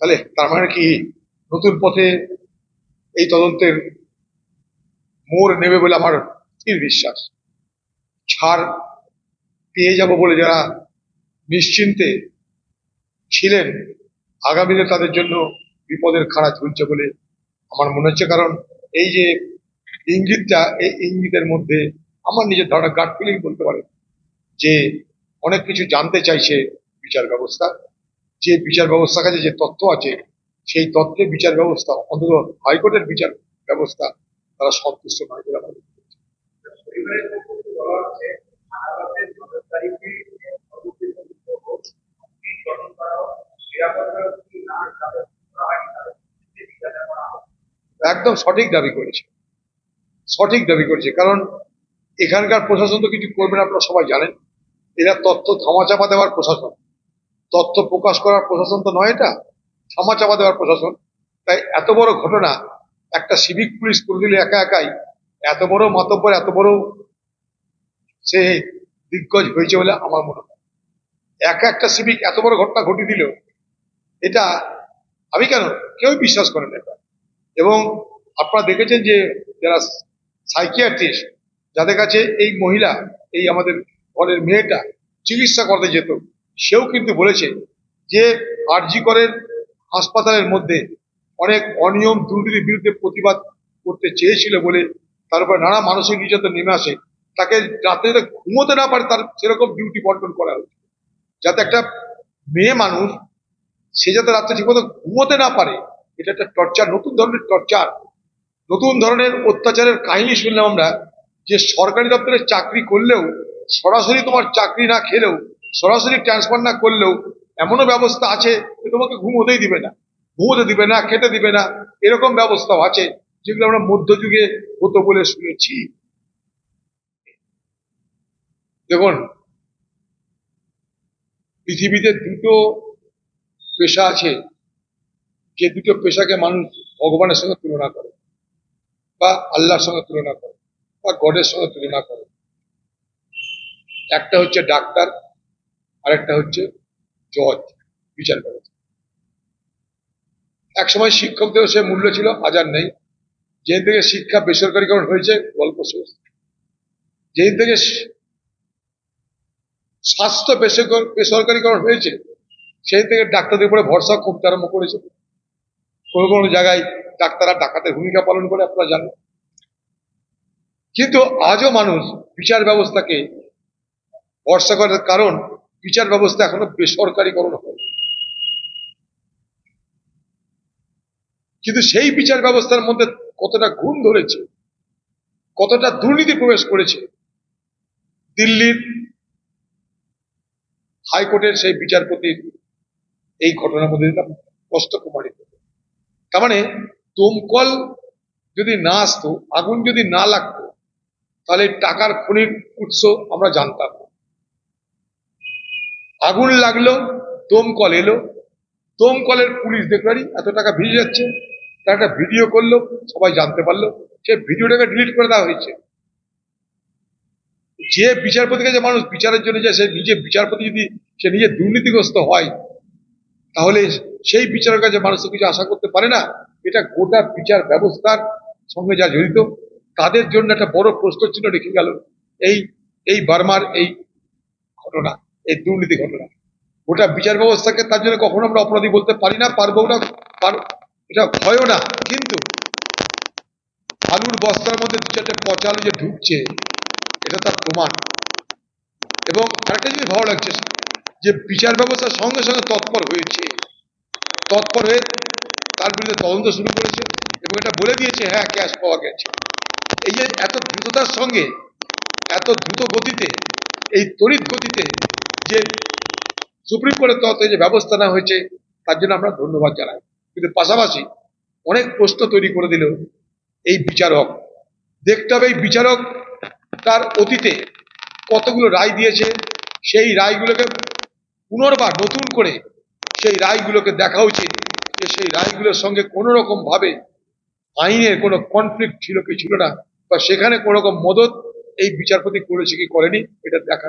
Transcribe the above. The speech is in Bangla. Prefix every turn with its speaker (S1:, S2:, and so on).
S1: তাহলে তার মানে কি নতুন পথে এই তদন্তের মোড় নেবে বলে আমার স্থির বিশ্বাস। ছাড় পেয়ে যাব বলে যারা নিশ্চিন্তে ছিলেন, আগামীতে তাদের জন্য বিপদের খাড়া ঝুলছে বলে আমার মনে হচ্ছে। কারণ এই যে ইঙ্গিতটা, এই ইঙ্গিতের মধ্যে আমার নিজের ধারণা গাট ফিলিং বলতে পারে যে অনেক কিছু জানতে চাইছে বিচার ব্যবস্থা। যে বিচার ব্যবস্থা কাছে যে তথ্য আছে, সেই তথ্যে বিচার ব্যবস্থা, অন্তত হাইকোর্টের বিচার ব্যবস্থা তারা সন্তুষ্ট নয় বলে আমার একদম সঠিক দাবি করেছে। সঠিক দাবি করেছে। কারণ এখানকার প্রশাসন তো কিছু করবে না, আপনারা সবাই জানেন। এরা তথ্য ধামাচাপা দেওয়ার প্রশাসন। তথ্য প্রকাশ করার প্রশাসন তো নয় এটা ক্ষমা চাপা দেওয়ার প্রশাসন। তাই এত বড় ঘটনা, একটা সিভিক পুলিশ করে দিলে একা একাই, এত বড় মাতব্বর, এত বড় সে দিগ্গজ হয়েছে বলে আমার মনে হয়। একা একটা সিভিক এত বড় ঘটনা ঘটিয়ে দিল, এটা আমি কেন, কেউ বিশ্বাস করেন এটা। এবং আপনারা দেখেছেন যে যারা সাইকিয়াট্রিস্ট যাদের কাছে এই মহিলা, এই আমাদের ঘরের মেয়েটা চিকিৎসা করতে যেত সেও কিন্তু বলেছে যে আরজি করের হাসপাতালের মধ্যে অনেক অনিয়ম দুর্নীতির বিরুদ্ধে প্রতিবাদ করতে চেয়েছিল বলে তার উপর নানা মানসিক নির্যাতন নেমে আসে। তাকে রাতে যাতে ঘুমোতে না পারে, তার সেরকম ডিউটি বন্টন করা হয়েছে। যাতে একটা মেয়ে মানুষ, সে যাতে রাত্রে ঠিকমতো ঘুমোতে না পারে, এটা একটা টর্চার, নতুন ধরনের টর্চার। নতুন ধরনের অত্যাচারের কাহিনী শুনলাম আমরা যে সরকারি দপ্তরে চাকরি করলেও, সরাসরি তোমার চাকরি না খেলেও সরাসরি ট্রান্সফার না করলেও এমনও ব্যবস্থা আছে যে তোমাকে ঘুমোতেই দিবে না। ঘুমোতে দিবে না, খেতে দিবে না, এরকম ব্যবস্থাও আছে যেগুলো আমরা মধ্যযুগে হতো বলে শুনেছি। দেখুন, পৃথিবীতে দুটো পেশা আছে, যে দুটো পেশাকে মানুষ ভগবানের সঙ্গে তুলনা করে, বা আল্লাহর সঙ্গে তুলনা করে, বা গডের সঙ্গে তুলনা করে। একটা হচ্ছে ডাক্তার আরেকটা হচ্ছে জজ, বিচার ব্যবস্থা। এক সময় শিক্ষকদেরও সে মূল্য ছিল আজার নেই। যেদিন থেকে শিক্ষা বেসরকারীকরণ হয়েছে, গল্প শেষ। যেদিন থেকে স্বাস্থ্য বেসরকার- বেসরকারীকরণ হয়েছে সেই থেকে ডাক্তারদের উপরে ভরসা কমতে আরম্ভ করেছে। কোনো কোনো জায়গায় ডাক্তাররা ডাকাতের ভূমিকা পালন করে, আপনারা জানেন। কিন্তু আজও মানুষ বিচার ব্যবস্থাকে ভরসা করার কারণ বিচার ব্যবস্থা এখনও বেসরকারীকরণ হয় কিন্তু সেই বিচার ব্যবস্থার মধ্যে কতটা গুণ ধরেছে, কতটা দুর্নীতি প্রবেশ করেছে, দিল্লির হাইকোর্টের সেই বিচারপতির এই ঘটনার মধ্যে স্পষ্ট প্রমাণিত তার মানে দমকল যদি না আসতো, আগুন যদি না লাগতো, তাহলে টাকার খনির উৎস আমরা জানতাম। আগুন লাগল দমকল এলো। দমকলের পুলিশ দেখলারি এত টাকা ভিজে যাচ্ছে। তার একটা ভিডিও করল, সবাই জানতে পারল। সে ভিডিওটাকে ডিলিট করে দেওয়া হয়েছে। যে বিচারপতিকে যে মানুষ বিচারের জন্য যায়, সে নিজে বিচারপতি যদি, সে নিজে দুর্নীতিগ্রস্ত হয়, তাহলে সেই বিচারের কাছে মানুষ কিছু আশা করতে পারে না। এটা গোটা বিচার ব্যবস্থার সঙ্গে যা জড়িত, তাদের জন্য একটা বড় প্রশ্ন চিহ্ন রেখে গেল। এই এই বার্মার এই ঘটনা। এই দুর্নীতি ঘটনা। গোটা বিচার ব্যবস্থাকে তার জন্য কখনো আমরা অপরাধী বলতে পারি না, পারব না এটা ভয়ও না। কিন্তু আলুর বস্তার মধ্যে দু চারটে পচা আলু যে ঢুকছে, এটা তার প্রমাণ। এবং আরেকটা জিনিস ভালো লাগছে, যে বিচার ব্যবস্থার সঙ্গে সঙ্গে তৎপর হয়েছে। তৎপর হয়ে তার বিরুদ্ধে তদন্ত শুরু করেছে এবং এটা বলে দিয়েছে হ্যাঁ ক্যাশ পাওয়া গেছে। এই যে এত দ্রুততার সঙ্গে, এত দ্রুত গতিতে, এই তড়িৎ গতিতে যে সুপ্রিম কোর্টের তরফে যে ব্যবস্থা নেওয়া হয়েছে, তার জন্য আমরা ধন্যবাদ জানাই। কিন্তু পাশাপাশি অনেক প্রশ্ন তৈরি করে দিল এই বিচারক। দেখতে হবে এই বিচারক তার অতীতে কতগুলো রায় দিয়েছে, সেই রায়গুলোকে পুনর্বার নতুন করে সেই রায়গুলোকে দেখা উচিত যে সেই রায়গুলোর সঙ্গে কোনো রকম ভাবে আইনের কোনো কনফ্লিক্ট ছিল কি ছিল না, বা সেখানে কোনো রকম মদত এই বিচারপতি করেছে কি করেনি, এটা দেখা